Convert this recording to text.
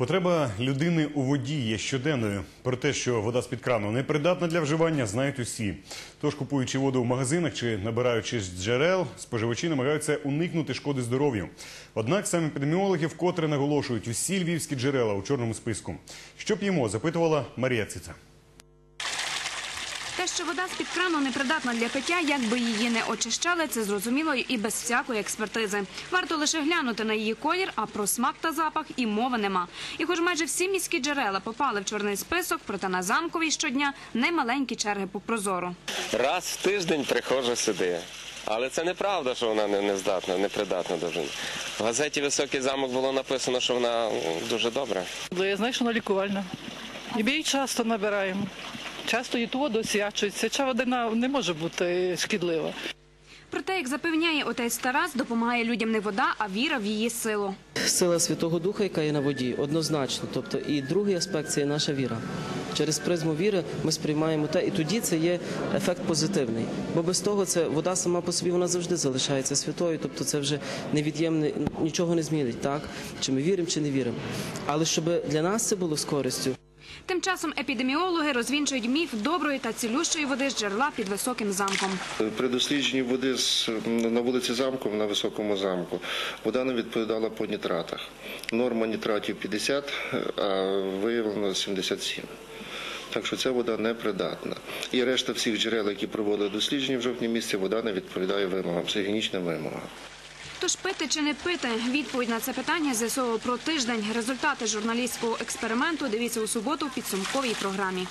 Потреба людини у воді є щоденною. Про те, що вода з-під крану не придатна для вживання, знають усі. Тож, купуючи воду в магазинах чи набираючи з джерел, споживачі намагаються уникнути шкоди здоров'ю. Однак самі епідеміологи вкотре наголошують, усі львівські джерела у чорному списку. Що п'ємо, запитувала Марія Цица. Те, що вода з-під крану непридатна для пиття, як би її не очищали, це зрозуміло і без всякої експертизи. Варто лише глянути на її колір, а про смак та запах і мови нема. І хоч майже всі міські джерела попали в чорний список, проте на замковій щодня немаленькі черги по прозору. Раз в тиждень приходжу сюди. Але це неправда, що вона не, не здатна, не придатна до вживання. В газеті Високий замок було написано, що вона дуже добра. Я знаю, що вона лікувальна. І її часто набираємо. Часто і воду освячується. Ця вода не може бути шкідлива. Проте, як запевняє отець Тарас, допомагає людям не вода, а віра в її силу. Сила Святого Духа, яка є на воді, однозначно. Тобто, і другий аспект це є наша віра. Через призму віри ми сприймаємо те, і тоді це є ефект позитивний. Бо без того це вода сама по собі вона завжди залишається святою. Тобто, це вже невід'ємне, нічого не змінить, так чи ми віримо, чи не віримо. Але щоб для нас це було з користю. Тим часом епідеміологи розвінчують міф доброї та цілющої води з джерела під високим замком. При дослідженні води на вулиці Замку, на високому замку, вода не відповідала по нітратах. Норма нітратів 50, а виявлено 77. Так що ця вода непридатна. І решта всіх джерел, які проводили дослідження в жовтні місяці, вода не відповідає вимогам, це гігієнічна вимога. Тож пити чи не пити? Відповідь на це питання з'ясовував про тиждень. Результати журналістського експерименту дивіться у суботу в підсумковій програмі.